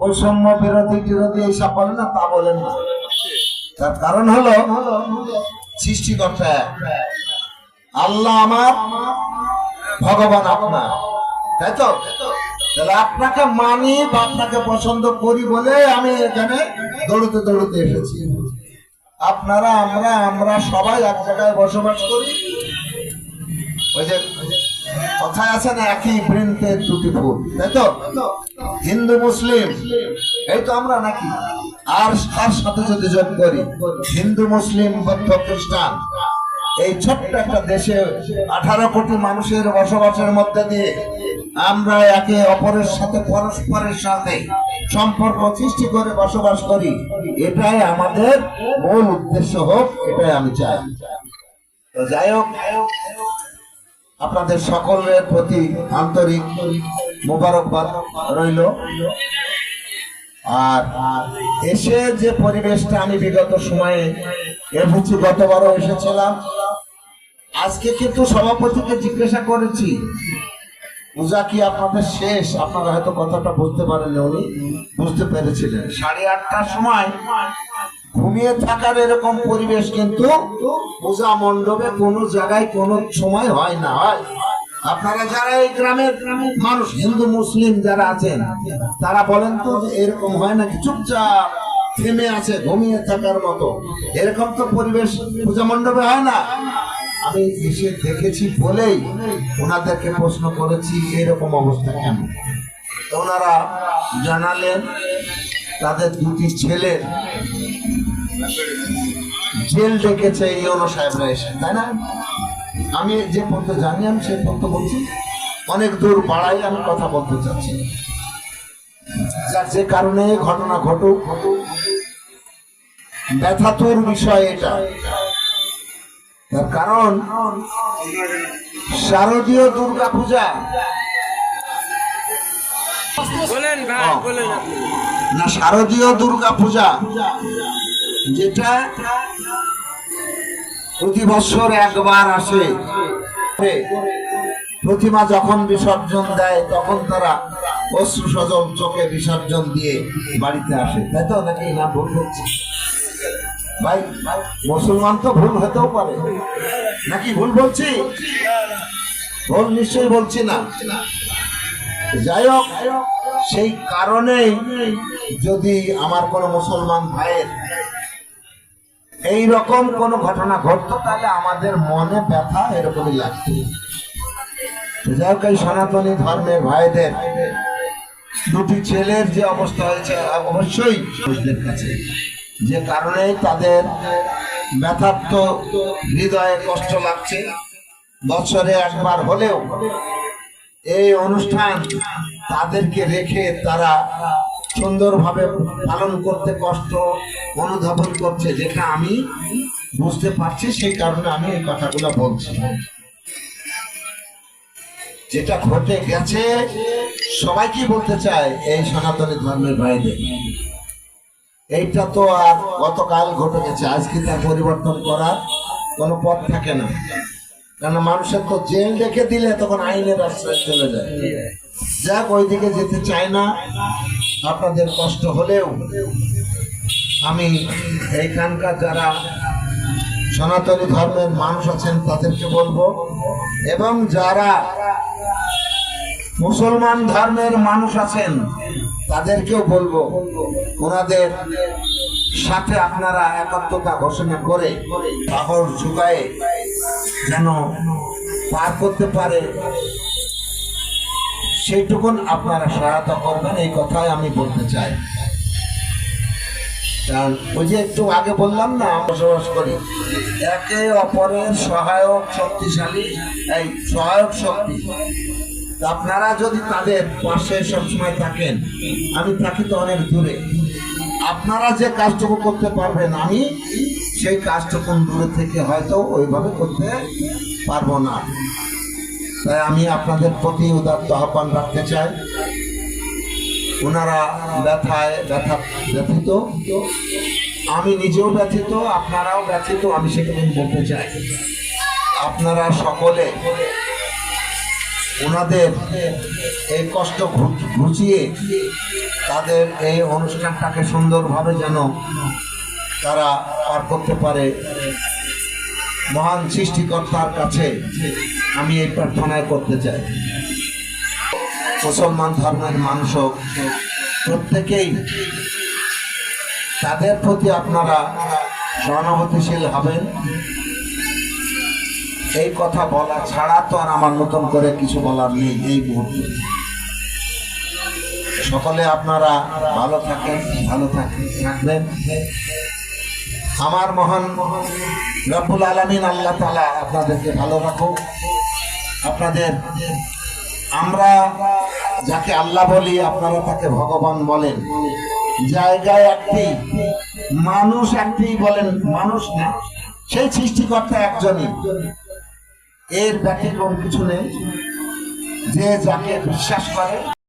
বৈষম্য বিরোধী টিরোধী এইসব বলেন না, তা বলেন না। তার কারণ হলো, সৃষ্টিকর্তা আল্লাহ আমার ভগবান আপনার। তাই তো? তাহলে আপনাকে মানি বা আপনাকে পছন্দ করি বলে আমি এখানে দৌড়তে দৌড়তে এসেছি। আপনারা, আমরা আমরা সবাই এক জায়গায় বসবাস করি। ওই যে কথায় আছে না একই বৃন্তের দুটি ফুল, তাই তো? হিন্দু, মুসলিম, এই তো আমরা নাকি। আর তার সাথে যদি যোগ করি? হিন্দু, মুসলিম, বৌদ্ধ, খ্রিস্টান। এই ছোট্ট একটা দেশে আঠারো কোটি মানুষের বসবাসের মধ্যে দিয়ে আমরা একে অপরের সাথে পরস্পরের সাথে সম্পর্ক সৃষ্টি করে বসবাস করি। এটাই আমাদের মূল উদ্দেশ্য হোক, এটাই আমি চাই। তো যাই হোক আপনাদের সকলের প্রতি আন্তরিক মোবারকবাদ রইল। আর এসে যে পরিবেশটা আমি বিগত সময়ে এসেছি গতবারও এসেছিলাম। আজকে কিন্তু সভাপতিকে জিজ্ঞাসা করেছি পূজা কি আপনাদের শেষ। আপনারা হয়তো কথাটা বুঝতে পারেন উনি। বুঝতে পেরেছিলেন। সাড়ে আটটার সময় ঘুমিয়ে থাকার এরকম পরিবেশ কিন্তু পূজা মণ্ডপে কোনো জায়গায় কোনো সময় হয় না, হয়। আপনারা যারা এই গ্রামের মানুষ, হিন্দু, মুসলিম যারা আছেন, তারা বলেন তো যে এরকম হয় নাকি? চুপচাপ থেমে আছে, ঘুমিয়ে থাকার মতো। এরকম তো পরিবেশ পূজা মণ্ডপে হয় না। আমি এসে দেখেছি বলেই ওনাদেরকে প্রশ্ন করেছি, এরকম অবস্থা কেন? ওনারা জানালেন তাদের দুটি ছেলের জেল ডেকেছে ইউনো সাহেবরা এসে, তাই না? আমি যে পর্যন্ত জানি, আমি সেই পর্যন্ত বলছি। অনেক দূর বাড়াই আমি কথা বলতে চাচ্ছি। যার যে কারণে ঘটনা ঘটুক, ব্যথাতুর বিষয় এটা। তার কারণ শারদীয় দুর্গা পূজা। না শারদীয় দুর্গা পূজা যেটা প্রতি বছর একবার আসে। প্রতিমা যখন বিসর্জন দেয় তখন তারা অশ্রু সজল চোখে বিসর্জন দিয়ে বাড়িতে আসে। তাই তো? নাকি না ভুল বলছি ভাই মুসলমান তো ভুল হতেও পারে। নাকি ভুল বলছি? ভুল নিশ্চয়ই বলছি না। যাই হোক, সেই কারণেই যদি আমার কোনো মুসলমান ভাইয়ের এই রকম কোনো ঘটনা ঘটতো, তাহলে আমাদের মনে ব্যথা এরকমই লাগতো। যাই হোক, এই সনাতনী ধর্মের ভাইদের দুটি ছেলের যে অবস্থা হয়েছে, অবশ্যই কাছে। যে কারণে তাদের ব্যথার্থ হৃদয়ে কষ্ট লাগছে। বছরে একবার হলেও এই অনুষ্ঠান তাদেরকে রেখে তারা সুন্দরভাবে পালন করতে কষ্ট অনুধাবন করছে যেটা আমি বুঝতে পারছি, সেই কারণে আমি এই কথাগুলো বলছি। যেটা ঘটে গেছে সবাই কি বলতে চায় এই সনাতনী ধর্মের বাইরে। এইটা তো আর গতকাল ঘটে গেছে। আজকে তা পরিবর্তন করার কোনো পথ থাকে না। কেন মানুষের তো জেল রেখে দিলে তখন আইনের আশ্রয় চলে যায়। যাক, ওইদিকে যেতে চায় না। আপনাদের কষ্ট হলেও আমি এইখানকার যারা সনাতনী ধর্মের মানুষ আছেন তাদেরকে বলব, এবং যারা মুসলমান ধর্মের মানুষ আছেন তাদেরকেও বলব, ওনাদের সাথে আপনারা একাত্মতা ঘোষণা করে পাহর ঝুঁকায়ে যেন পার করতে পারে। সেইটুকুন আপনারা সহায়তা করবেন, এই কথাই আমি বলতে চাই। ওই যে একটু আগে বললাম না বসবাস করি। একে অপরের সহায়ক শক্তিশালী, এই সহায়ক শক্তি। আপনারা যদি তাদের পাশে সবসময় থাকেন, আমি থাকি তো অনেক দূরে। আপনারা যে কাজটুকু করতে পারবেন আমি, সেই কাজটুকু দূরে থেকে হয়তো ওইভাবে করতে পারব না। তাই আমি আপনাদের প্রতি উদাত্ত আহ্বান রাখতে চাই। ওনারা ব্যথায় ব্যথা ব্যথিত। আমি নিজেও ব্যথিত, আপনারাও ব্যথিত, আমি সেখানে বলতে চাই। আপনারা সকলে ওনাদের এই কষ্ট ঘুচিয়ে তাদের এই অনুষ্ঠানটাকে সুন্দরভাবে যেন তারা পার করতে পারে। মহান সৃষ্টিকর্তার কাছে আমি এই প্রার্থনায় করতে চাই। মুসলমান ধর্মের মানুষ প্রত্যেকেই তাদের প্রতি আপনারা সহানুভূতিশীল হবেন। এই কথা বলা ছাড়া তো আর আমার নতুন করে কিছু বলার নেই এই মুহূর্তে। সকলে আপনারা ভালো থাকেন ভালো থাকেন, থাকবেন। আমার মহান রব্বুল আলমিন আল্লাহ তালা আপনাদেরকে ভালো রাখুক। আপনাদের আমরা যাকে আল্লাহ বলি, আপনারা তাকে ভগবান বলেন। জায়গায় একটি, মানুষ একটি বলেন, মানুষ না। সেই সৃষ্টিকর্তা একজনই। এর ব্যতিক্রম কিছু নেই। যে যাকে বিশ্বাস করে